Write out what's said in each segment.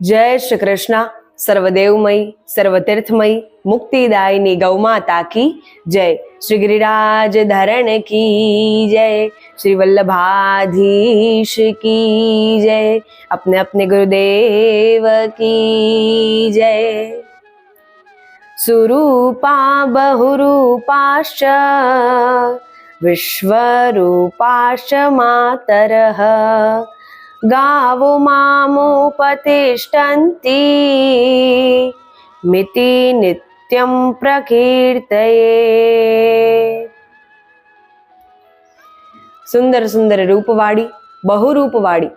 જય શ્રી કૃષ્ણ. સર્વદેવમય, સર્વતીર્થમય, મુક્તિદાયની ગૌમાતા કી જય. શ્રી ગિરિરાજ ધરણ કી જય. શ્રી વલ્લભાધીશ કી જય. અપને અપને ગુરુદેવ કી જય. સુરૂપા બહુરૂપાશ્ચ, વિશ્વરૂપાશ્ચ માતરઃ. ગાવો મામો પતિષ્ટંતિ મિતિ નિત્યમ પ્રકીર્તયે. સુંદર સુંદર રૂપવાળી બહુ રૂપવાળી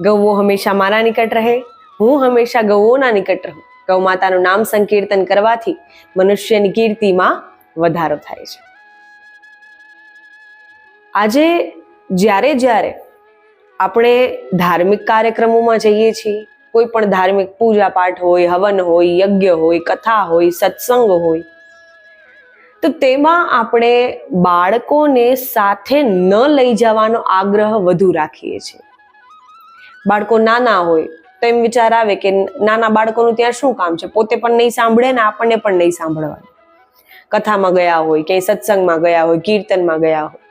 ગૌઓ હંમેશા મારા નિકટ રહે, હું હંમેશા ગૌઓના નિકટ રહું. ગૌ માતાનું નામ સંકીર્તન કરવાથી મનુષ્યની કીર્તિમાં વધારો થાય છે. આજે, જ્યારે જ્યારે આપણે ધાર્મિક કાર્યક્રમોમાં જઈએ છીએ. કોઈ પણ ધાર્મિક પૂજા પાઠ હોય, હવન હોય, યજ્ઞ હોય, કથા હોય, સત્સંગ હોય. તો તેમાં આપણે બાળકોને સાથે ન લઈ જવાનો આગ્રહ વધુ રાખીએ છીએ. બાળકો નાના હોય તો એમ વિચાર આવે કે નાના બાળકોનું ત્યાં શું કામ છે? પોતે પણ નહીં સાંભળે ને આપણને પણ નહીં સાંભળવાનું. કથામાં ગયા હોય ક્યાંય સત્સંગમાં ગયા હોય, કીર્તનમાં ગયા હોય.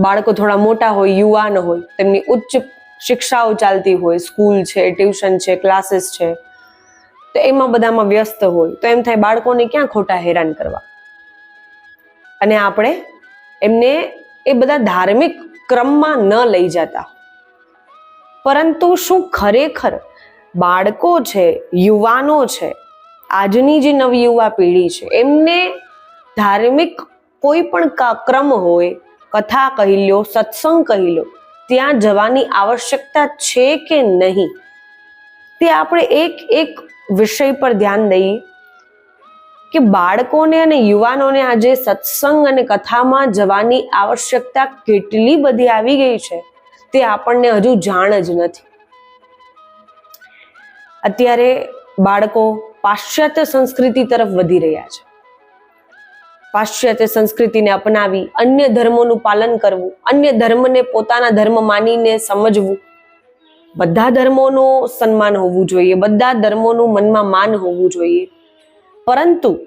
બાળકો થોડા મોટા હોય, યુવાન હોય, તેમની ઉચ્ચ શિક્ષાઓ ચાલતી હોય, સ્કૂલ છે, ટ્યુશન છે, ક્લાસીસ છે, તો એમાં બધામાં વ્યસ્ત હોય, તો એમ થાય બાળકોને ક્યાં ખોટા હેરાન કરવા? અને આપણે એમને એ બધા ધાર્મિક ક્રમમાં ન લઈ જતા. પરંતુ શું ખરેખર બાળકો છે, યુવાનો છે, આજની જે નવી યુવા પેઢી છે, એમને ધાર્મિક કોઈ પણ ક્રમ હોય કથા કહી લો સત્સંગ કહી લો ત્યાં જવાની આવશ્યકતા છે કે નહીં? તે આપણે એક એક વિષય પર ધ્યાન દઈએ કે બાળકોને અને યુવાનોને આજે સત્સંગ અને કથામાં જવાની આવશ્યકતા કેટલી બધી આવી ગઈ છે તે આપણને હજુ જાણ જ નથી. અત્યારે બાળકો પાશ્ચાત્ય સંસ્કૃતિ તરફ વધી રહ્યા છે. પાશ્ચાત્ય સંસ્કૃતિને અપનાવી, અન્ય ધર્મોનું પાલન કરવું, અન્ય ધર્મને પોતાના ધર્મ માનીને સમજવું. બધા ધર્મોનું સન્માન હોવું જોઈએ, બધા ધર્મોનું મનમાં માન હોવું જોઈએ. પરંતુ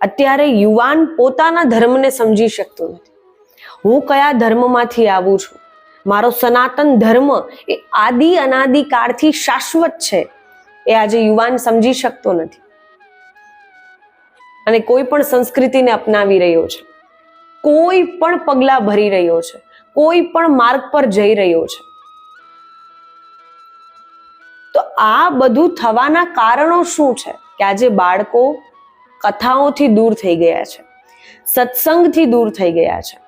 અત્યારે યુવાન પોતાના ધર્મને સમજી શકતો નથી. હું કયા ધર્મમાંથી આવું છું? મારો સનાતન ધર્મ એ આદિ અનાદિ કાળથી શાશ્વત છે. એ આજે યુવાન સમજી શકતો નથી. અને કોઈ પણ સંસ્કૃતિને અપનાવી રહ્યો છે. કોઈ પણ પગલા ભરી રહ્યો છે. કોઈ પણ માર્ગ પર જઈ રહ્યો છે. તો આ બધું થવાના કારણો શું છે? કે આજે બાળકો કથાઓથી દૂર થઈ ગયા છે. સત્સંગથી દૂર થઈ ગયા છે.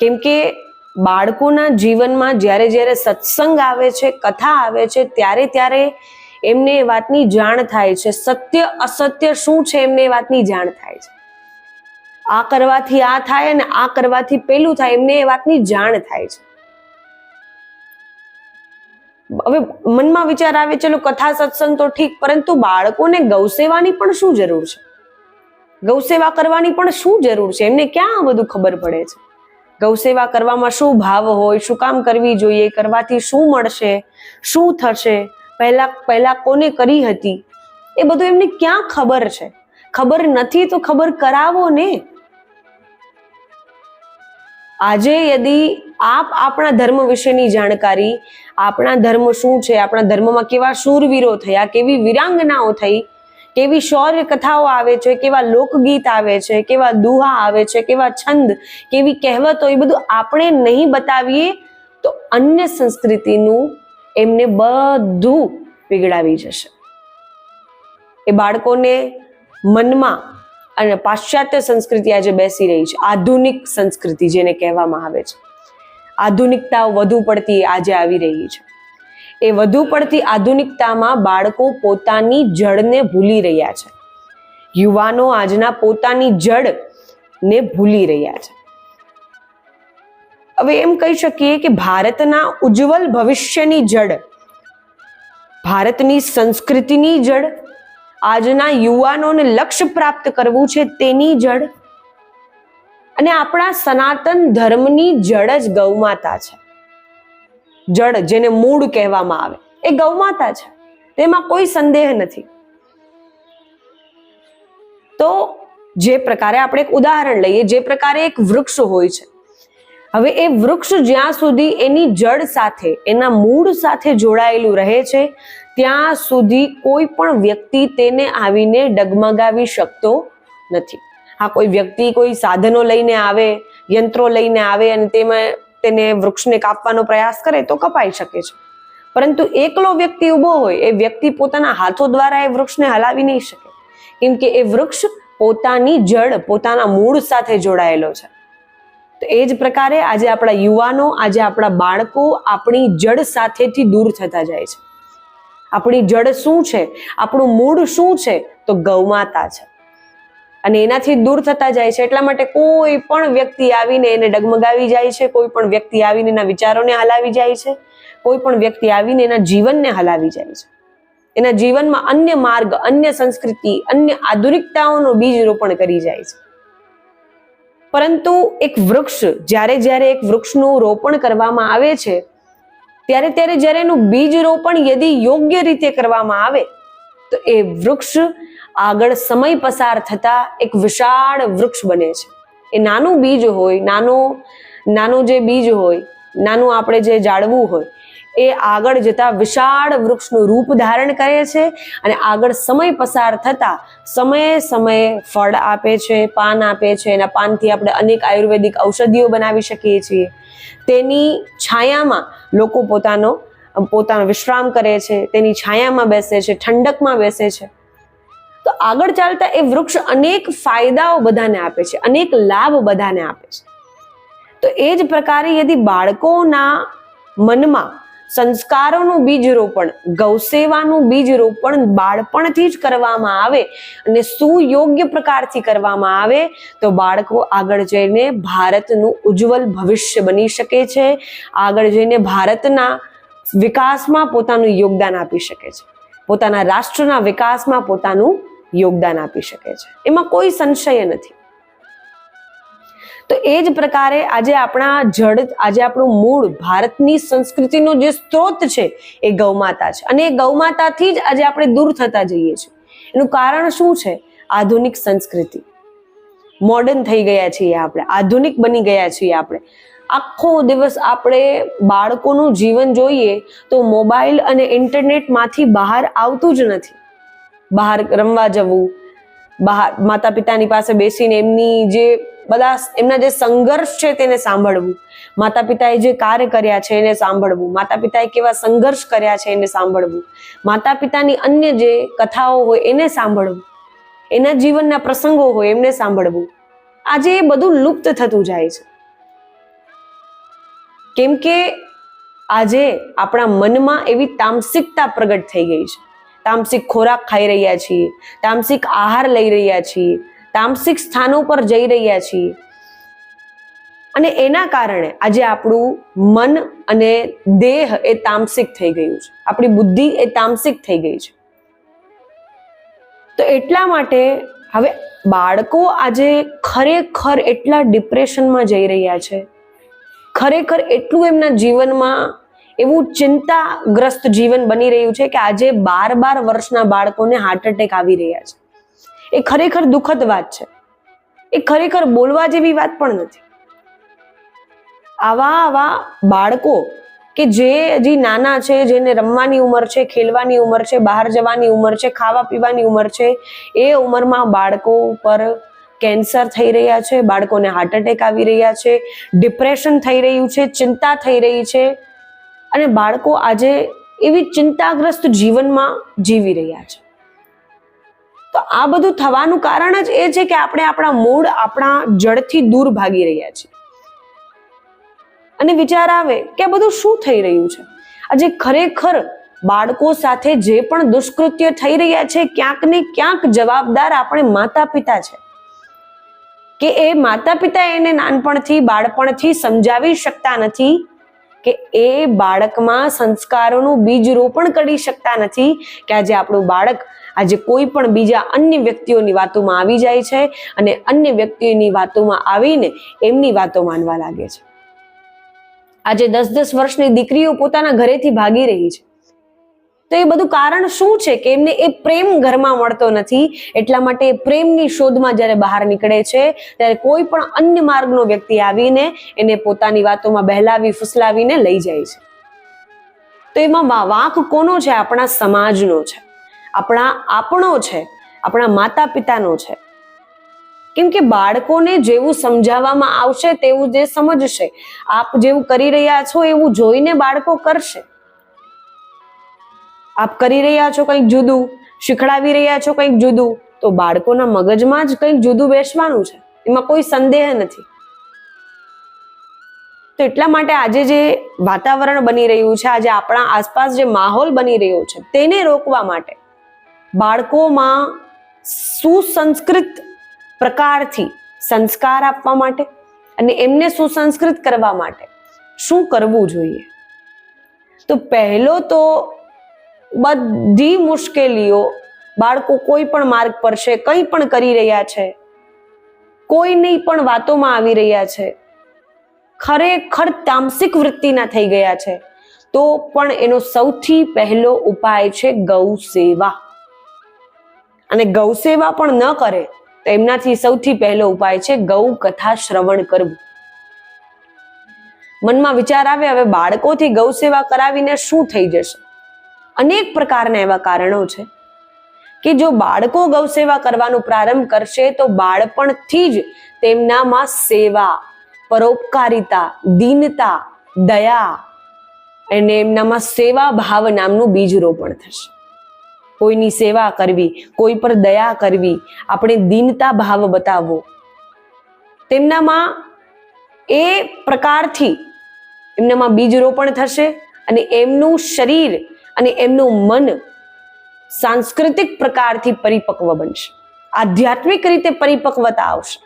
કેમ કે બાળકોના જીવનમાં જ્યારે જ્યારે સત્સંગ આવે છે, કથા આવે છે, ત્યારે ત્યારે એમને એ વાતની જાણ થાય છે. સત્ય, અસત્ય શું છે એમને એ વાતની જાણ થાય છે. આ કરવાથી આ થાય અને આ કરવાથી પેલું થાય, એમને એ વાતની જાણ થાય છે. હવે મનમાં વિચાર આવે, ચલો કથા, સત્સંગ તો ઠીક, પરંતુ બાળકોને ગૌસેવાની પણ શું જરૂર છે? ગૌસેવા કરવાની પણ શું જરૂર છે? એમને ક્યાં આ બધું ખબર પડે છે? ગૌસેવા કરવામાં શું ભાવ હોય, શું કામ કરવી જોઈએ, કરવાથી શું મળશે, શું થશે? પહેલા પહેલા કોને કરી હતી? એ બધું એમને ક્યાં ખબર છે? ખબર નથી તો ખબર કરાવો ને. આજે યદી આપ આપણા ધર્મ વિશેની જાણકારી, આપણા ધર્મ શું છે, આપણા ધર્મમાં કેવા શૂરવીરો થયા, કેવી વિરાંગનાઓ થઈ, કેવી શૌર્ય કથાઓ આવે છે, કેવા લોકગીત આવે છે, કેવા દુહા આવે છે, કેવા છંદ, કેવી કહેવતો, એ બધું આપણે નહીં બતાવીએ તો અન્ય સંસ્કૃતિનું એમને બધું પીગળાવી જશે. એ બાળકોને મનમાં અને પાશ્ચાત્ય સંસ્કૃતિ આજે બેસી રહી છે. આધુનિક સંસ્કૃતિ જેને કહેવામાં આવે છે. આધુનિકતાઓ વધુ પડતી આજે આવી રહી છે. એ વધુ પડતી આધુનિકતામાં બાળકો પોતાની જડને ભૂલી રહ્યા છે. યુવાનો આજના પોતાની જડને ભૂલી રહ્યા છે. હવે એમ કહી શકીએ કે ભારતના ઉજ્જવલ ભવિષ્યની જડ, ભારતની સંસ્કૃતિની જડ, આજના યુવાનોને લક્ષ્ય પ્રાપ્ત કરવું છે તેની જડ અને આપણા સનાતન ધર્મની જડ જ ગૌમાતા છે. જડ જેને મૂળ કહેવામાં આવે, એ ગૌમાતા છે. તેમાં કોઈ સંદેહ નથી. તો જે પ્રકારે આપણે એક ઉદાહરણ લઈએ, જે પ્રકારે એક વૃક્ષ હોય છે હવે એ વૃક્ષ જ્યાં સુધી એની જડ સાથે, એના મૂળ સાથે જોડાયેલું રહે છે, ત્યાં સુધી કોઈ પણ વ્યક્તિ તેને આવીને ડગમગાવી શકતો નથી. હા, કોઈ વ્યક્તિ કોઈ સાધનો લઈને આવે, યંત્રો લઈને આવે અને તેમાં તેને વૃક્ષને કાપવાનો પ્રયાસ કરે તો કપાઈ શકે છે. પરંતુ એકલો વ્યક્તિ ઊભો હોય, એ વ્યક્તિ પોતાના હાથો દ્વારા એ વૃક્ષને હલાવી નહીં શકે. કેમ કે એ વૃક્ષ પોતાની જડ પોતાના મૂળ સાથે જોડાયેલો છે. તો એ જ પ્રકારે આજે આપણા યુવાનો, આજે આપણા બાળકો આપણી જડ સાથેથી દૂર થતા જાય છે. આપણી જડ શું છે? આપણું મૂળ શું છે? તો ગૌમાતા છે. અને એનાથી દૂર થતા જાય છે. એટલા માટે કોઈ પણ વ્યક્તિ આવીને એને ડગમગાવી જાય છે, કોઈ પણ વ્યક્તિ આવીને એના વિચારોને હલાવી જાય છે, કોઈ પણ વ્યક્તિ આવીને એના જીવનને હલાવી જાય છે. એના જીવનમાં અન્ય માર્ગ, અન્ય સંસ્કૃતિ, અન્ય આધુનિકતાઓનું બીજ રોપણ કરી જાય છે. પરંતુ એક વૃક્ષ, જ્યારે જ્યારે એક વૃક્ષનું રોપણ કરવામાં આવે છે, ત્યારે ત્યારે જ્યારે એનું બીજ રોપણ યદિ યોગ્ય રીતે કરવામાં આવે, તો એ વૃક્ષ આગળ સમય પસાર થતા એક વિશાળ વૃક્ષ બને છે. એ નાનું બીજ હોય, નાનું નાનું જે બીજ હોય, નાનું આપણે જે જાળવું હોય એ આગળ જતા વિશાળ વૃક્ષનું રૂપ ધારણ કરે છે અને આગળ સમય પસાર થતા સમયે સમયે ફળ આપે છે, પાન આપે છે એના પાનથી આપણે અનેક આયુર્વેદિક ઔષધિઓ બનાવી શકીએ છીએ. તેની છાયામાં લોકો પોતાનો પોતાનો વિશ્રામ કરે છે, તેની છાયામાં બેસે છે, ઠંડકમાં બેસે છે. તો આગળ ચાલતા એ વૃક્ષ અનેક ફાયદાઓ બધાને આપે છે, અનેક લાભ બધાને આપે છે. તો એ જ પ્રકારે યદિ બાળકોના મનમાં સંસ્કારોનું બીજ રોપણ ગૌસેવાનું બીજ રોપણ બાળપણથી જ કરવામાં આવે અને સુયોગ્ય પ્રકારથી કરવામાં આવે, તો બાળકો આગળ જઈને ભારતનું ઉજ્જવલ ભવિષ્ય બની શકે છે. આગળ જઈને ભારતના વિકાસમાં પોતાનું યોગદાન આપી શકે છે. પોતાના રાષ્ટ્રના વિકાસમાં પોતાનું યોગદાન આપી શકે છે. એમાં કોઈ સંશય નથી. તો એ જ પ્રકારે આજે આપણા જડ, આજે આપણું મૂળ ભારતની સંસ્કૃતિનો જે સ્ત્રોત છે, એ ગૌમાતા છે. અને એ ગૌમાતાથી જ આજે આપણે દૂર થતા જઈએ છીએ. એનું કારણ શું છે? આધુનિક સંસ્કૃતિ. મોડર્ન થઈ ગયા છીએ આપણે. આધુનિક બની ગયા છીએ આપણે. આખો દિવસ આપણે બાળકોનું જીવન જોઈએ તો મોબાઈલ અને ઇન્ટરનેટમાંથી બહાર આવતું જ નથી. બહાર રમવા જવું, બહાર માતા પિતાની પાસે બેસીને એમની જે બધા એમના જે સંઘર્ષ છે તેને સાંભળવું. માતા પિતાએ જે કાર્ય કર્યા છે એને સાંભળવું. માતા પિતાએ કેવા સંઘર્ષ કર્યા છે એને સાંભળવું. માતા પિતાની અન્ય જે કથાઓ હોય એને સાંભળવું. એના જીવનના પ્રસંગો હોય એમને સાંભળવું. આજે એ બધું લુપ્ત થતું જાય છે. કેમ કે આજે આપણા મનમાં એવી તામસિકતા પ્રગટ થઈ ગઈ છે. તામસિક ખોરાક ખાઈ રહ્યા છીએ. તામસિક આહાર લઈ રહ્યા છીએ. તામસિક સ્થાનો પર જઈ રહ્યા છીએ. અને એના કારણે આજે આપણું મન અને દેહ એ તામસિક થઈ ગયું છે. આપણી બુદ્ધિ એ તામસિક થઈ ગઈ છે. તો એટલા માટે હવે બાળકો આજે ખરેખર એટલા ડિપ્રેશનમાં જઈ રહ્યા છે. ખરેખર એટલું એમના જીવનમાં એવું ચિંતાગ્રસ્ત જીવન બની રહ્યું છે કે આજે બાર બાર વર્ષના બાળકોને હાર્ટ એટેક આવી રહ્યા છે. એ ખરેખર દુઃખદ વાત છે. એ ખરેખર બોલવા જેવી વાત પણ નથી. આવા આવા બાળકો કે જે હજી નાના છે, જેને રમવાની ઉંમર છે, ખેલવાની ઉંમર છે, બહાર જવાની ઉંમર છે, ખાવા પીવાની ઉંમર છે, એ ઉંમરમાં બાળકો પર કેન્સર થઈ રહ્યા છે, બાળકોને હાર્ટ એટેક આવી રહ્યા છે ડિપ્રેશન થઈ રહ્યું છે, ચિંતા થઈ રહી છે અને બાળકો આજે એવી ચિંતાગ્રસ્ત જીવનમાં જીવી રહ્યા છે. આ બધું થવાનું કારણ જ એ છે કે આપણે આપણા મૂળ આપણા જડથી દૂર ભાગી રહ્યા છીએ. અને વિચાર આવે કે આ બધું શું થઈ રહ્યું છે? આજે ખરેખર બાળકો સાથે જે પણ દુષ્કૃત્ય થઈ રહ્યા છે, ક્યાંક ને ક્યાંક જવાબદાર આપણે માતા પિતા છે. કે એ માતા પિતા એને નાનપણથી, બાળપણથી સમજાવી શકતા નથી, કે એ બાળકમાં સંસ્કારોનું બીજ રોપણ કરી શકતા નથી, કે આજે આપણું બાળક આજે કોઈ પણ બીજા અન્ય વ્યક્તિઓની વાતોમાં આવી જાય છે અને અન્ય વ્યક્તિઓની વાતોમાં આવીને એમની વાતો માનવા લાગે છે. આજે દસ દસ વર્ષની દીકરીઓ પોતાના ઘરેથી ભાગી રહી છે. તો એ બધું કારણ શું છે કે એમને એ પ્રેમ ઘરમાં મળતો નથી? એટલા માટે એ પ્રેમની શોધમાં જ્યારે બહાર નીકળે છે, ત્યારે કોઈ પણ અન્ય માર્ગનો વ્યક્તિ આવીને એને પોતાની વાતોમાં બહેલાવી, ફુસલાવીને લઈ જાય છે. તો એમાં વાંક કોનો છે? આપણા સમાજનો છે. આપણા આપણો છે, આપણા માતા પિતાનો છે. કેમ કે બાળકોને જેવું સમજાવવામાં આવશે તેવું જે સમજશે, આપ જેવું કરી રહ્યા છો એવું જોઈને બાળકો કરશે. આપ કરી રહ્યા છો કંઈક જુદું, શીખડાવી રહ્યા છો કંઈક જુદું, તો બાળકોના મગજમાં જ કંઈક જુદું બેસવાનું છે. એમાં કોઈ સંદેહ નથી. તો એટલા માટે આજે જે વાતાવરણ બની રહ્યું છે, આજે આપણા આસપાસ જે માહોલ બની રહ્યો છે, તેને રોકવા માટે બાળકોમાં સુસંસ્કૃત પ્રકારથી સંસ્કાર આપવા માટે અને એમને સુસંસ્કૃત કરવા માટે શું કરવું જોઈએ? તો પહેલો તો બધી મુશ્કેલીઓ બાળકો કોઈ પણ માર્ગ પર છે, કંઈ પણ કરી રહ્યા છે, કોઈની પણ વાતોમાં આવી રહ્યા છે, ખરેખર તામસિક વૃત્તિના થઈ ગયા છે, તો પણ એનો સૌથી પહેલો ઉપાય છે ગૌ સેવા અને ગૌસેવા પણ ન કરે, તો એમનાથી સૌથી પહેલો ઉપાય છે ગૌ કથા શ્રવણ કરવું. મનમાં વિચાર આવે, હવે બાળકોથી ગૌ સેવા કરાવીને શું થઈ જશે? અનેક પ્રકારના એવા કારણો છે કે જો બાળકો ગૌસેવા કરવાનો કરવાનું પ્રારંભ કરશે, તો બાળપણથી જ તેમનામાં સેવા, પરોપકારિતા, દીનતા, દયા અને એમનામાં સેવા ભાવ નામનું બીજ રોપણ થશે. કોઈની સેવા કરવી, કોઈ પર દયા કરવી, આપણે દીનતા ભાવ બતાવવો. તેમનામાં એ પ્રકારથી એમનામાં બીજ રોપણ થશે અને એમનું શરીર અને એમનું મન સાંસ્કૃતિક પ્રકારથી પરિપક્વ બનશે. આધ્યાત્મિક રીતે પરિપક્વતા આવશે.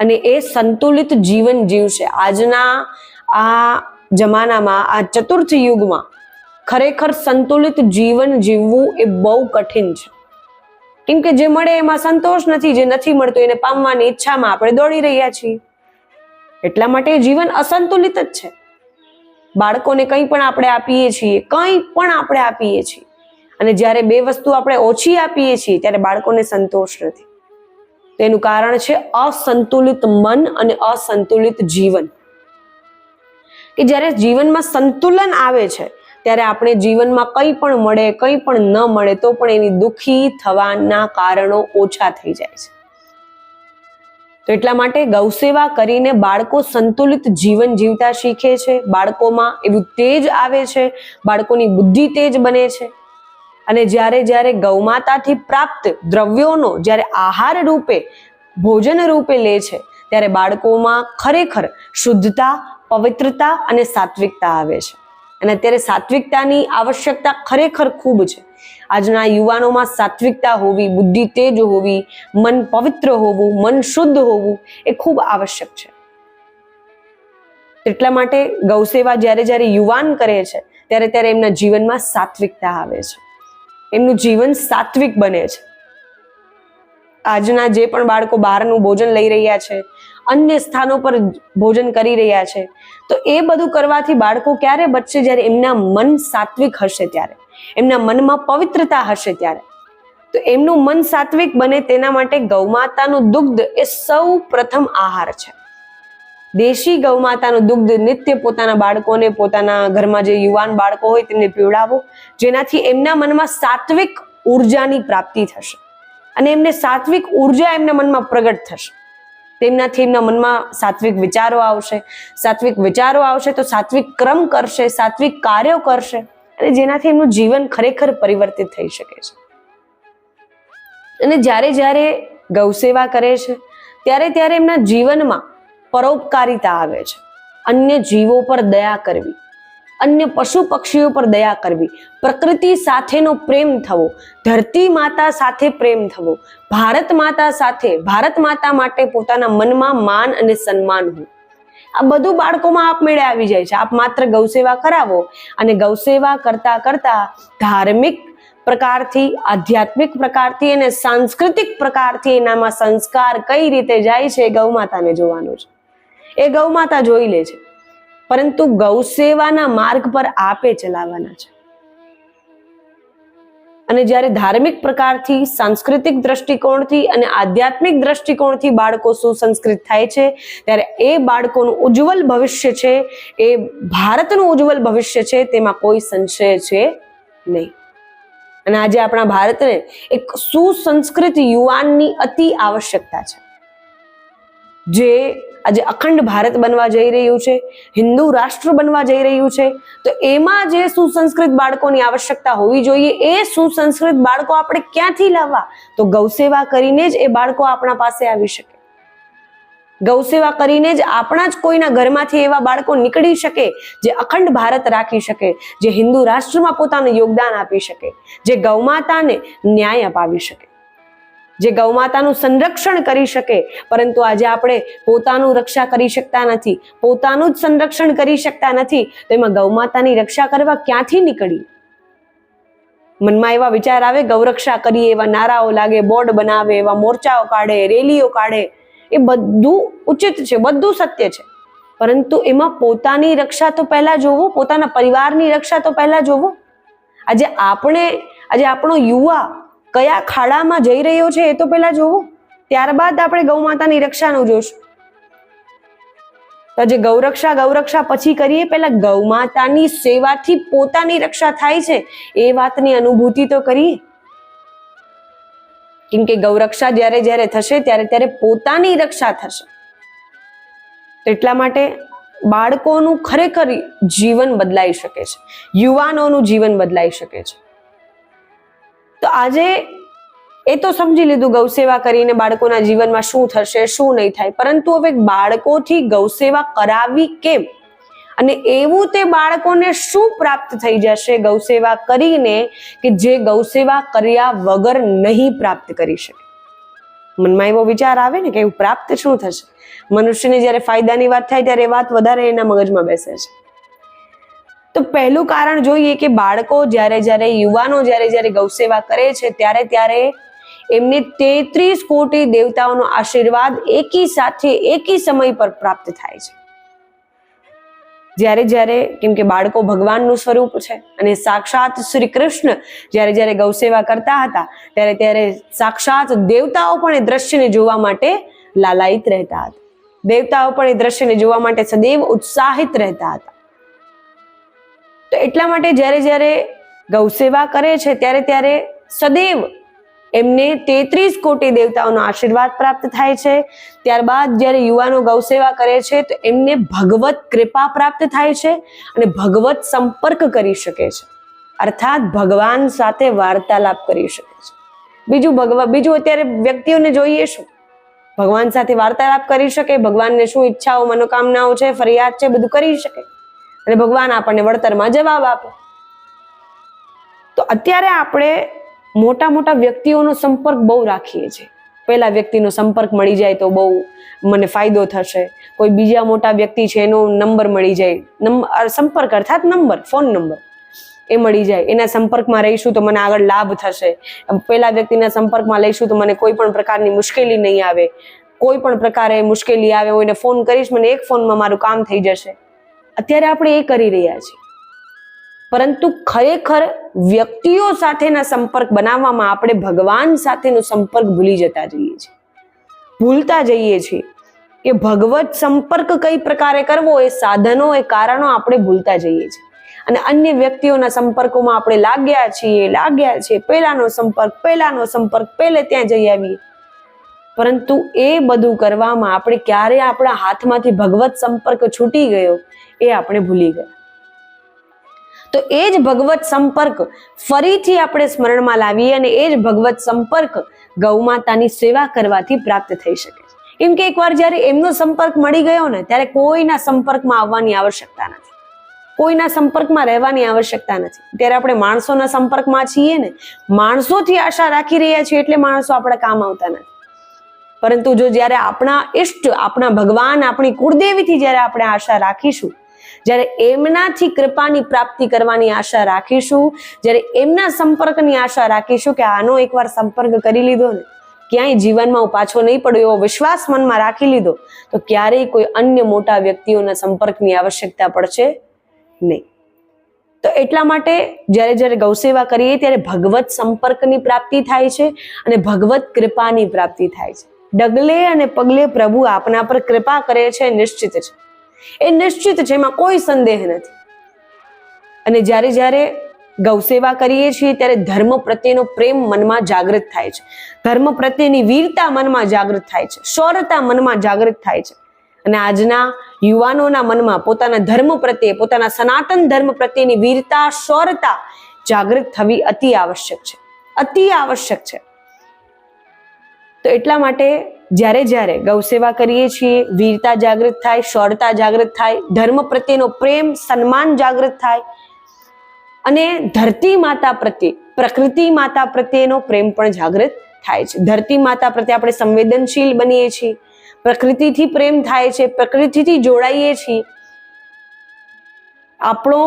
અને એ સંતુલિત જીવન જીવશે. આજના આ જમાનામાં, આ ચતુર્થ યુગમાં ખરેખર સંતુલિત જીવન જીવવું એ બહુ કઠિન છે. કેમ કે જે મળે એમાં સંતોષ નથી, જે નથી મળતો એને પામવાની ઈચ્છામાં આપણે દોડી રહ્યા છીએ. એટલા માટે જીવન અસંતુલિત જ છે. બાળકોને કંઈ પણ આપણે આપીએ છીએ, કંઈ પણ આપણે આપીએ છીએ, અને જ્યારે બે વસ્તુ આપણે ઓછી આપીએ છીએ, ત્યારે બાળકોને સંતોષ નથી. તેનું કારણ છે અસંતુલિત મન અને અસંતુલિત જીવન. કે જ્યારે જીવનમાં સંતુલન આવે છે ત્યારે આપણે જીવનમાં કંઈ પણ મળે, કંઈ પણ ન મળે તો પણ એની દુઃખી થવાના કારણો ઓછા થઈ જાય છે. તો એટલા માટે ગૌસેવા કરીને બાળકો સંતુલિત જીવન જીવતા શીખે છે. બાળકોમાં એવું તેજ આવે છે. બાળકોની બુદ્ધિ તેજ બને છે. અને જ્યારે જ્યારે ગૌમાતાથી પ્રાપ્ત દ્રવ્યોનો જ્યારે આહાર રૂપે, ભોજન રૂપે લે છે, ત્યારે બાળકોમાં ખરેખર શુદ્ધતા, પવિત્રતા અને સાત્વિકતા આવે છે. અને અત્યારે સાત્વિકતાની આવશ્યકતા ખરેખર ખૂબ છે. આજના યુવાનોમાં સાત્વિકતા હોવી, બુદ્ધિ તેજ હોવી, મન પવિત્ર હોવું, મન શુદ્ધ હોવું એ ખૂબ આવશ્યક છે. એટલા માટે ગૌસેવા જ્યારે જ્યારે યુવાન કરે છે, ત્યારે ત્યારે એમના જીવનમાં સાત્વિકતા આવે છે. એમનું જીવન સાત્વિક બને છે. આજના જે પણ બાળકો બહારનું ભોજન લઈ રહ્યા છે, અન્ય સ્થાનો પર ભોજન કરી રહ્યા છે, તો એ બધું કરવાથી બાળકો ક્યારે બચશે જ્યારે એમના મન સાત્વિક હશે ત્યારે? એમના મનમાં પવિત્રતા હશે ત્યારે? તો એમનું મન સાત્વિક બને તેના માટે ગૌમાતાનું દુગ્ધ એ સૌ પ્રથમ આહાર છે. દેશી ગૌમાતાનું દુગ્ધ નિત્ય પોતાના બાળકોને, પોતાના ઘરમાં જે યુવાન બાળકો હોય તેમને પીવડાવો, જેનાથી એમના મનમાં સાત્વિક ઉર્જાની પ્રાપ્તિ થશે. અને એમને સાત્વિક ઊર્જા એમના મનમાં પ્રગટ થશે. તેમનાથી એમના મનમાં સાત્વિક વિચારો આવશે. સાત્વિક વિચારો આવશે તો સાત્વિક ક્રમ કરશે, સાત્વિક કાર્યો કરશે અને જેનાથી એમનું જીવન ખરેખર પરિવર્તિત થઈ શકે છે. અને જ્યારે જ્યારે ગૌસેવા કરે છે, ત્યારે ત્યારે એમના જીવનમાં પરોપકારિતા આવે છે. અન્ય જીવો પર દયા કરવી અન્ય પશુ પક્ષીઓ પર દયા કરવી. પ્રકૃતિ સાથેનો પ્રેમ થવો. ધરતી માતા સાથે પ્રેમ થવો. ભારત માતા સાથે, ભારત માતા માટે પોતાના મનમાં માન અને સન્માન હોવું. આ બધું બાળકોમાં આપમેળે આવી જાય છે. આપ માત્ર ગૌસેવા કરાવો અને ગૌસેવા કરતા કરતા ધાર્મિક પ્રકારથી, આધ્યાત્મિક પ્રકારથી અને સાંસ્કૃતિક પ્રકારથી એનામાં સંસ્કાર કઈ રીતે જાય છે એ ગૌમાતાને જોવાનું છે. એ ગૌમાતા જોઈ લે છે. પરંતુ ગૌસેવાના માર્ગ પર આપે ચલાવવાના છે. અને જ્યારે ધાર્મિક પ્રકારથી, સાંસ્કૃતિક દ્રષ્ટિકોણથી અને આધ્યાત્મિક દ્રષ્ટિકોણથી બાળકો સુસંસ્કૃત થાય છે, ત્યારે એ બાળકોનું ઉજ્જવલ ભવિષ્ય છે, એ ભારતનું ઉજ્જવલ ભવિષ્ય છે, તેમાં કોઈ સંશય છે નહીં. અને આજે આપણા ભારતને એક સુસંસ્કૃત યુવાનની અતિ આવશ્યકતા છે, જે આજે અખંડ ભારત બનવા જઈ રહ્યું છે, હિન્દુ રાષ્ટ્ર બનવા જઈ રહ્યું છે, તો એમાં જે સુસંસ્કૃત બાળકોની આવશ્યકતા હોવી જોઈએ, એ સુસંસ્કૃત બાળકો આપણે ક્યાંથી લાવવા? તો ગૌસેવા કરીને જ એ બાળકો આપણા પાસે આવી શકે. ગૌસેવા કરીને જ આપણા જ કોઈના ઘરમાંથી એવા બાળકો નીકળી શકે, જે અખંડ ભારત રાખી શકે, જે હિન્દુ રાષ્ટ્રમાં પોતાનું યોગદાન આપી શકે, જે ગૌમાતાને ન્યાય અપાવી શકે. જે ગૌમાતાનું સંરક્ષણ કરી શકે, પરંતુ આજે આપણે પોતાનું રક્ષા કરી શકતા નથી, પોતાનું જ સંરક્ષણ કરી શકતા નથી, તો એમાં ગૌમાતાની રક્ષા કરવા ક્યાંથી નીકળી મનમાં એવા વિચાર આવે ગૌરક્ષા કરીએ, એવા નારાઓ લાગે, બોર્ડ બનાવે, એવા મોરચાઓ કાઢે, રેલીઓ કાઢે, એ બધું ઉચિત છે, બધું સત્ય છે. પરંતુ એમાં પોતાની રક્ષા તો પહેલા જોવો, પોતાના પરિવારની રક્ષા તો પહેલા જોવો. આજે આપણે, આજે આપણો યુવા કયા ખાડામાં જઈ રહ્યો છે એ તો પહેલા જોવો. ત્યારબાદ આપણે ગૌ માતાની રક્ષાનું જોશું. તો જે ગૌરક્ષા ગૌરક્ષા પછી કરીએ, પહેલા ગૌ માતાની સેવાથી પોતાની રક્ષા થાય છે. એ વાતની અનુભૂતિ તો કરીએ. કેમ કે ગૌરક્ષા જ્યારે જ્યારે થશે, ત્યારે ત્યારે પોતાની રક્ષા થશે. એટલા માટે બાળકોનું ખરેખર જીવન બદલાઈ શકે છે. યુવાનોનું જીવન બદલાઈ શકે છે. તો આજે એ તો સમજી લીધું ગૌસેવા કરીને બાળકોના જીવનમાં શું થશે, શું નહીં થાય. પરંતુ હવે બાળકોથી ગૌસેવા કરાવી કેમ? અને એવું તે બાળકોને શું પ્રાપ્ત થઈ જશે ગૌસેવા કરીને કે જે ગૌસેવા કર્યા વગર નહીં પ્રાપ્ત કરી શકે? મનમાં એવો વિચાર આવે ને કે એવું પ્રાપ્ત શું થશે? મનુષ્યને જ્યારે ફાયદાની વાત થાય, ત્યારે એ વાત વધારે એના મગજમાં બેસે છે. તો પહેલું કારણ જોઈએ કે બાળકો જ્યારે જ્યારે યુવાનો જ્યારે જ્યારે ગૌસેવા કરે છે, ત્યારે ત્યારે એમને તેત્રીસ કોટી દેવતાઓનો આશીર્વાદ એકી સાથે એકી સમય પર પ્રાપ્ત થાય છે. જ્યારે જ્યારે કેમ કે બાળકો ભગવાનનું સ્વરૂપ છે અને સાક્ષાત શ્રી કૃષ્ણ જ્યારે જ્યારે ગૌસેવા કરતા હતા, ત્યારે ત્યારે સાક્ષાત દેવતાઓ પણ એ દ્રશ્યને જોવા માટે લાલાયિત રહેતા હતા. દેવતાઓ પણ એ દ્રશ્યને જોવા માટે સદૈવ ઉત્સાહિત રહેતા હતા. તો એટલા માટે જ્યારે જ્યારે ગૌસેવા કરે છે, ત્યારે ત્યારે સદૈવ એમને તેત્રીસ કોટી દેવતાઓનો આશીર્વાદ પ્રાપ્ત થાય છે. ત્યારબાદ જ્યારે યુવાનો ગૌસેવા કરે છે, તો એમને ભગવત કૃપા પ્રાપ્ત થાય છે અને ભગવત સંપર્ક કરી શકે છે. અર્થાત ભગવાન સાથે વાર્તાલાપ કરી શકે છે. બીજું ભગવાન બીજું અત્યારે વ્યક્તિઓને જોઈએ શું? ભગવાન સાથે વાર્તાલાપ કરી શકે, ભગવાનને શું ઈચ્છાઓ, મનોકામનાઓ છે, ફરિયાદ છે, બધું કરી શકે? અને ભગવાન આપણને વળતરમાં જવાબ આપે. તો અત્યારે આપણે મોટા મોટા વ્યક્તિઓનો સંપર્ક બહુ રાખીએ છીએ. પહેલા વ્યક્તિનો સંપર્ક મળી જાય તો બહુ મને ફાયદો થશે. કોઈ બીજા મોટા વ્યક્તિ છે એનો નંબર મળી જાય. સંપર્ક અર્થાત નંબર, ફોન નંબર. એ મળી જાય. એના સંપર્કમાં રહીશું તો મને આગળ લાભ થશે. પહેલા વ્યક્તિના સંપર્કમાં લઈશું તો મને કોઈ પણ પ્રકારની મુશ્કેલી નહીં આવે. કોઈ પણ પ્રકારે મુશ્કેલી આવે હું એને ફોન કરીશ, મને એક ફોનમાં મારું કામ થઈ જશે. અત્યારે આપણે એ કરી રહ્યા છીએ. પરંતુ ખરેખર વ્યક્તિઓ સાથેના સંપર્ક બનાવવામાં આપણે ભગવાન સાથેનો સંપર્ક ભૂલી જતા જઈએ છીએ. ભૂલતા જઈએ છીએ. કે ભગવત સંપર્ક કઈ પ્રકારે કરવો, એ સાધનો, એ કારણો આપણે ભૂલતા જઈએ છીએ. અને અન્ય વ્યક્તિઓના સંપર્કોમાં આપણે લાગ્યા છીએ લાગ્યા છીએ, પહેલાનો સંપર્ક પહેલાનો સંપર્ક, પહેલે ત્યાં જઈ આવીએ. પરંતુ એ બધું કરવામાં આપણે ક્યારે આપણા હાથમાંથી ભગવત સંપર્ક છૂટી ગયો એ આપણે ભૂલી ગયા. તો એ જ ભગવત સંપર્ક ફરીથી આપણે સ્મરણમાં લાવીએ અને એ જ ભગવત સંપર્ક ગૌમાતાની સેવા કરવાથી પ્રાપ્ત થઈ શકે છે. કેમ કે એકવાર જ્યારે એમનો સંપર્ક મળી ગયો ને, ત્યારે કોઈના સંપર્કમાં આવવાની આવશ્યકતા નથી. કોઈના સંપર્કમાં રહેવાની આવશ્યકતા નથી. ત્યારે આપણે માણસોના સંપર્કમાં છીએ ને, માણસોથી આશા રાખી રહ્યા છીએ એટલે માણસો આપણા કામ આવતા નથી. પરંતુ જો જ્યારે આપણા ઈષ્ટ, આપણા ભગવાન, આપણી કુળદેવીથી જ્યારે આપણે આશા રાખીશું, જ્યારે એમનાથી કૃપાની પ્રાપ્તિ કરવાની આશા રાખીશું, જ્યારે એમના સંપર્કની આશા રાખીશું કે આનો એકવાર સંપર્ક કરી લીધો ને, ક્યાંય જીવનમાં હું પાછો નહીં પડ્યો એવો વિશ્વાસ મનમાં રાખી લીધો, તો ક્યારેય કોઈ અન્ય મોટા વ્યક્તિઓના સંપર્કની આવશ્યકતા પડશે નહીં. તો એટલા માટે જ્યારે જ્યારે ગૌસેવા કરીએ ત્યારે ભગવત સંપર્કની પ્રાપ્તિ થાય છે અને ભગવત કૃપાની પ્રાપ્તિ થાય છે. ડગલે અને પગલે પ્રભુ આપના પર કૃપા કરે છે, નિશ્ચિત છે. એ નિશ્ચિત છે, એમાં કોઈ સંદેહ નથી. અને જ્યારે જ્યારે ગૌસેવા કરીએ છીએ, ત્યારે ધર્મ પ્રત્યેનો પ્રેમ મનમાં જાગૃત થાય છે. ધર્મ પ્રત્યેની વીરતા મનમાં જાગૃત થાય છે. શૌર્યતા મનમાં જાગૃત થાય છે. અને આજના યુવાનોના મનમાં પોતાના ધર્મ પ્રત્યે, પોતાના સનાતન ધર્મ પ્રત્યેની વીરતા શૌર્યતા જાગૃત થવી અતિ આવશ્યક છે. અતિ આવશ્યક છે. તો એટલા માટે જ્યારે જ્યારે ગૌસેવા કરીએ છીએ, વીરતા જાગૃત થાય, શોરતા જાગૃત થાય, ધર્મ પ્રત્યેનો પ્રેમ, સન્માન જાગૃત થાય અને ધરતી માતા પ્રત્યે, પ્રકૃતિ માતા પ્રત્યેનો પ્રેમ પણ જાગૃત થાય છે. ધરતી માતા પ્રત્યે આપણે સંવેદનશીલ બનીએ છીએ, પ્રકૃતિથી પ્રેમ થાય છે, પ્રકૃતિથી જોડાઈએ છીએ. આપણો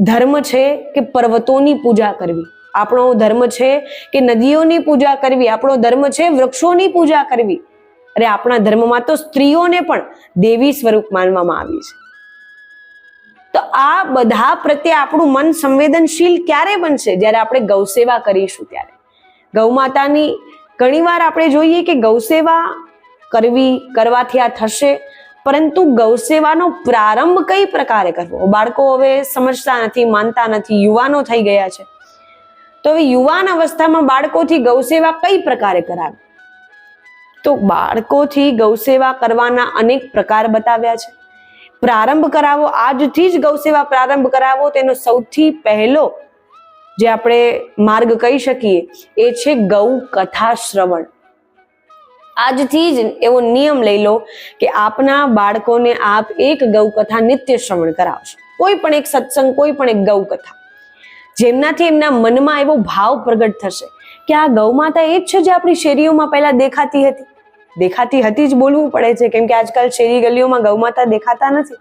ધર્મ છે કે પર્વતોની પૂજા કરવી. આપણો ધર્મ છે કે નદીઓની પૂજા કરવી, આપણો ધર્મ છે વૃક્ષોની પૂજા કરવી. અરે આપણા ધર્મમાં તો સ્ત્રીઓને પણ દેવી સ્વરૂપ માનવામાં આવી છે. તો આ બધા પ્રત્યે આપણું મન સંવેદનશીલ ક્યારે બનશે? જ્યારે આપણે ગૌસેવા કરીશું ત્યારે. ગૌમાતાની ઘણીવાર આપણે જોઈએ કે ગૌસેવા કરવી, કરવાથી આ થશે. પરંતુ ગૌસેવાનો પ્રારંભ કઈ પ્રકારે કરવો? બાળકો હવે સમજતા નથી, માનતા નથી, યુવાનો થઈ ગયા છે. તો હવે યુવાન અવસ્થામાં બાળકોથી ગૌસેવા કઈ પ્રકારે કરાવે? તો બાળકોથી ગૌસેવા કરવાના અનેક પ્રકાર બતાવ્યા છે. પ્રારંભ કરાવો, આજથી જ ગૌસેવા પ્રારંભ કરાવો, તેનો સૌથી પહેલો જે આપણે માર્ગ કહી શકીએ, એ છે ગૌ કથા શ્રવણ. આજથી જ એવો નિયમ લઈ લો કે આપના બાળકોને આપ એક ગૌ કથા નિત્ય શ્રવણ કરાવશો. કોઈ પણ એક સત્સંગ, કોઈ પણ એક ગૌ કથા જેમનાથી એમના મનમાં એવો ભાવ પ્રગટ થશે કે આ ગૌ માતા એ જ છે જે આપણી શેરીઓમાં પહેલા દેખાતી હતી. દેખાતી હતી જ બોલવું પડે છે, કેમ કે આજકાલ શેરી ગલીઓમાં ગૌ માતા દેખાતા નથી.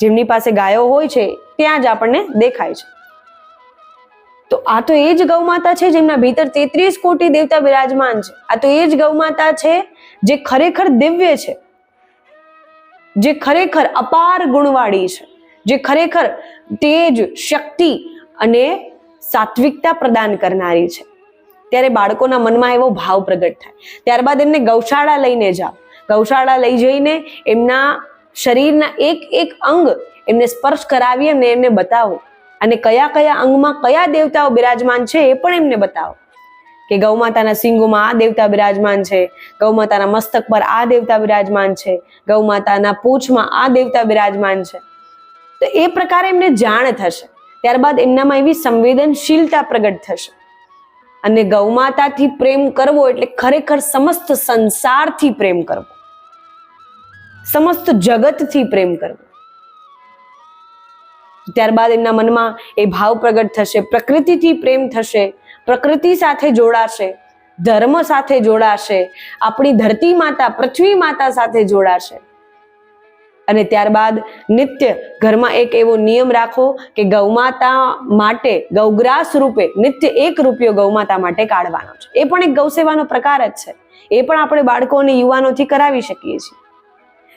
જેમની પાસે ગાયો હોય છે, ત્યાં જ આપણને દેખાય છે. તો આ તો એ જ ગૌ માતા છે જેમના ભીતર તેત્રીસ કોટી દેવતા બિરાજમાન છે. આ તો એ જ ગૌ માતા છે જે ખરેખર દિવ્ય છે. જે ખરેખર અપાર ગુણવાળી છે. જે ખરેખર તેજ શક્તિ અને સાત્વિકતા પ્રદાન કરનારી છે. ત્યારે બાળકોના મનમાં એવો ભાવ પ્રગટ થાય. ત્યારબાદ એમને ગૌશાળા લઈને જાઓ. ગૌશાળા લઈ જઈને એમના શરીરના એક એક અંગ એમને સ્પર્શ કરાવી અને એમને બતાવો. અને કયા કયા અંગમાં કયા દેવતાઓ બિરાજમાન છે એ પણ એમને બતાવો. કે ગૌ માતાના સિંગોમાં આ દેવતા બિરાજમાન છે ગૌ માતાના મસ્તક પર આ દેવતા બિરાજમાન છે ગૌ માતાના પૂંછમાં આ દેવતા બિરાજમાન છે. તો એ પ્રકારે એમને જાણ થશે. ત્યારબાદ એમનામાં એવી સંવેદનશીલતા પ્રગટ થશે. અને ગૌમાતાથી પ્રેમ કરવો એટલે ખરેખર સમસ્ત સંસારથી પ્રેમ કરવો. સમસ્ત જગતથી પ્રેમ કરવો. ત્યારબાદ એમના મનમાં એ ભાવ પ્રગટ થશે, પ્રકૃતિથી પ્રેમ થશે, પ્રકૃતિ સાથે જોડાશે, ધર્મ સાથે જોડાશે, આપણી ધરતી માતા, પૃથ્વી માતા સાથે જોડાશે. અને ત્યારબાદ નિત્ય ઘરમાં એક એવો નિયમ રાખો કે ગૌમાતા માટે ગૌગ્રાસ રૂપે નિત્ય એક રૂપિયો ગૌમાતા માટે કાઢવાનો છે. એ પણ એક ગૌસેવાનો પ્રકાર જ છે. એ પણ આપણે બાળકો અને યુવાનોથી કરાવી શકીએ છીએ.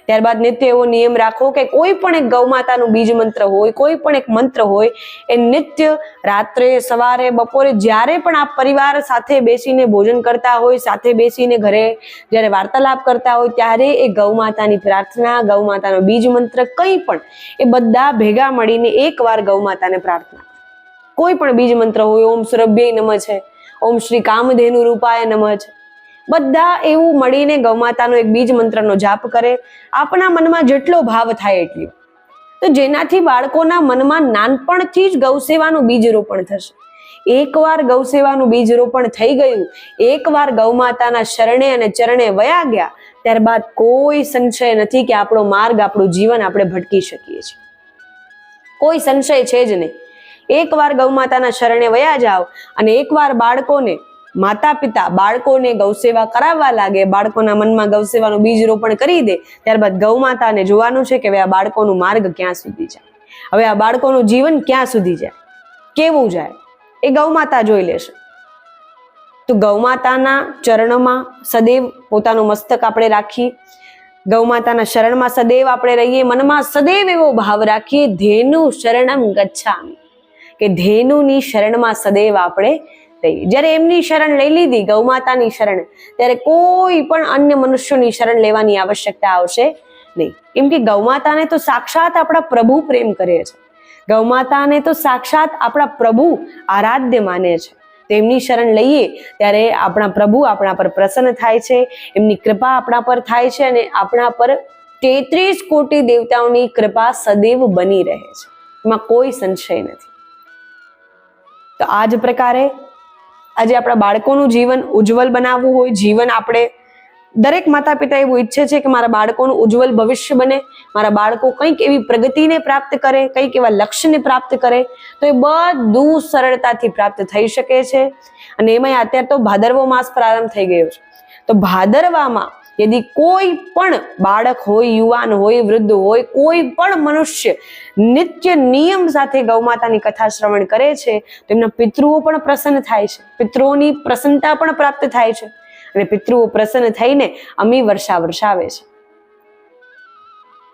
ત્યારબાદ નિત્ય એવો નિયમ રાખો કે કોઈ પણ એક ગૌમાતાનું બીજ મંત્ર હોય, કોઈ પણ એક મંત્ર હોય, એ નિત્ય રાત્રે, સવારે, બપોરે જ્યારે પણ આપ પરિવાર સાથે બેસીને ભોજન કરતા હોય, સાથે બેસીને ઘરે જ્યારે વાર્તાલાપ કરતા હોય, ત્યારે એ ગૌમાતાની પ્રાર્થના ગૌમાતાનો બીજ મંત્ર કંઈ પણ એ બધા ભેગા મળીને એકવાર ગૌમાતાને પ્રાર્થના. કોઈ પણ બીજ મંત્ર હોય, ઓમ સુરભ્ય નમ છે, ઓમ શ્રી કામધેનુ રૂપાય નમ છે. બધા એવું મળીને ગૌમાતાનો એક બીજ મંત્રનો જાપ કરે, આપણા મનમાં જેટલો ભાવ થાય એટલી. તો જેનાથી બાળકોના મનમાં નાનપણથી જ ગૌસેવાનું બીજ રોપણ થશે. એકવાર ગૌસેવાનું બીજ રોપણ થઈ ગયું, એકવાર ગૌમાતાના શરણે અને ચરણે વયા ગયા, ત્યારબાદ કોઈ સંશય નથી કે આપણો માર્ગ, આપણું જીવન આપણે ભટકી શકીએ છીએ. કોઈ સંશય છે જ નહીં. એકવાર ગૌમાતાના શરણે વયા જાઓ અને એકવાર બાળકોને માતા પિતા બાળકોને ગૌસેવા કરાવવા લાગે, બાળકોના મનમાં ગૌસેવાનું બીજ રોપણ કરી દે, ત્યારબાદ ગૌમાતાને જોવાનું છે કે હવે આ બાળકોનું માર્ગ ક્યાં સુધી જાય? હવે આ બાળકોનું જીવન ક્યાં સુધી જાય? કેવું જાય? એ ગૌમાતા જોઈ લેશે. તો ગૌમાતાના ચરણમાં સદૈવ પોતાનું મસ્તક આપણે રાખીએ ગૌમાતાના શરણમાં સદૈવ આપણે રહીએ, મનમાં સદૈવ એવો ભાવ રાખીએ, ધેનુ શરણમ ગચ્છામી. કે ધેનુની શરણમાં સદૈવ આપણે રહીએ જ્યારે એમની શરણ લઈ લીધી ગૌમાતાની શરણ, ત્યારે કોઈ પણ અન્ય મનુષ્યોની શરણ લેવાની આવશ્યકતા આવશે નહીં. કેમ કે ગૌમાતાને તો સાક્ષાત આપણા પ્રભુ પ્રેમ કરે છે. ગૌમાતાને તો સાક્ષાત આપણા પ્રભુ આરાધ્ય માને છે. તેમની શરણ લઈએ, ત્યારે આપણા પ્રભુ આપણા પર પ્રસન્ન થાય છે, એમની કૃપા આપણા પર થાય છે અને આપણા પર તેત્રીસ કોટી દેવતાઓની કૃપા સદૈવ બની રહે છે. એમાં કોઈ સંશય નથી. તો આ જ પ્રકારે આજે આપણા બાળકોનું જીવન ઉજ્જવલ બનાવવું હોય, જીવન આપણે દરેક માતા પિતા એવું ઈચ્છે છે કે મારા બાળકોનું ઉજ્જવલ ભવિષ્ય બને, મારા બાળકો કંઈક એવી પ્રગતિને પ્રાપ્ત કરે, કંઈક એવા લક્ષ્યને પ્રાપ્ત કરે, તો એ બધું સરળતાથી પ્રાપ્ત થઈ શકે છે. અને એમાં અત્યારે તો ભાદરવો માસ પ્રારંભ થઈ ગયો છે. તો ભાદરવામાં યદિ કોઈ પણ બાળક હોય, યુવાન હોય, વૃદ્ધ હોય, કોઈ પણ મનુષ્ય નિત્ય નિયમ સાથે ગૌમાતાની કથા શ્રવણ કરે છે, તો એમના પિતૃઓ પણ પ્રસન્ન થાય છે. પિતૃઓની પ્રસન્નતા પણ પ્રાપ્ત થાય છે અને પિતૃઓ પ્રસન્ન થઈને અમી વર્ષા વર્ષાવે છે.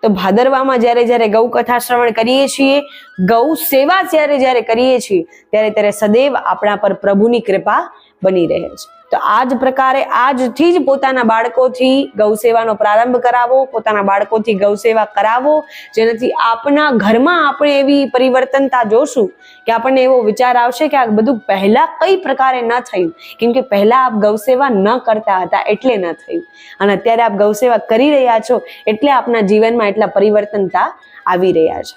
તો ભાદરવામાં જ્યારે જ્યારે ગૌ કથા શ્રવણ કરીએ છીએ, ગૌ સેવા જ્યારે જ્યારે કરીએ છીએ, ત્યારે ત્યારે સદૈવ આપણા પર પ્રભુની કૃપા બની રહે છે. તો આ જ પ્રકારે આજથી જ પોતાના બાળકોથી ગૌસેવાનો પ્રારંભ કરાવો, પોતાના બાળકોથી ગૌસેવા કરાવો, જેનાથી આપના ઘરમાં આપણે એવી પરિવર્તનતા જોશું કે આપણને એવો વિચાર આવશે કે આ બધું પહેલા કઈ પ્રકારે ન થયું. કેમ કે પહેલા આપ ગૌસેવા ન કરતા હતા એટલે ન થયું. અને અત્યારે આપ ગૌસેવા કરી રહ્યા છો એટલે આપના જીવનમાં એટલા પરિવર્તનતા આવી રહ્યા છે.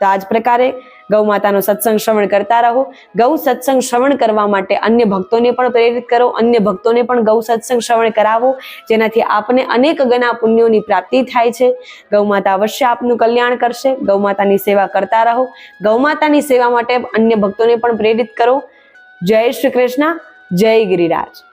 તો આ જ પ્રકારે ગૌ માતાનો સત્સંગ શ્રવણ કરતા રહો. ગૌ સત્સંગ શ્રવણ કરવા માટે અન્ય ભક્તોને પણ પ્રેરિત કરો. અન્ય ભક્તોને પણ ગૌ સત્સંગ શ્રવણ કરાવો. જેનાથી આપને અનેક ગણા પુણ્યોની પ્રાપ્તિ થાય છે. ગૌ માતા અવશ્ય આપનું કલ્યાણ કરશે. ગૌ માતાની સેવા કરતા રહો. ગૌ માતાની સેવા માટે અન્ય ભક્તોને પણ પ્રેરિત કરો. જય શ્રી કૃષ્ણ. જય ગિરિરાજ.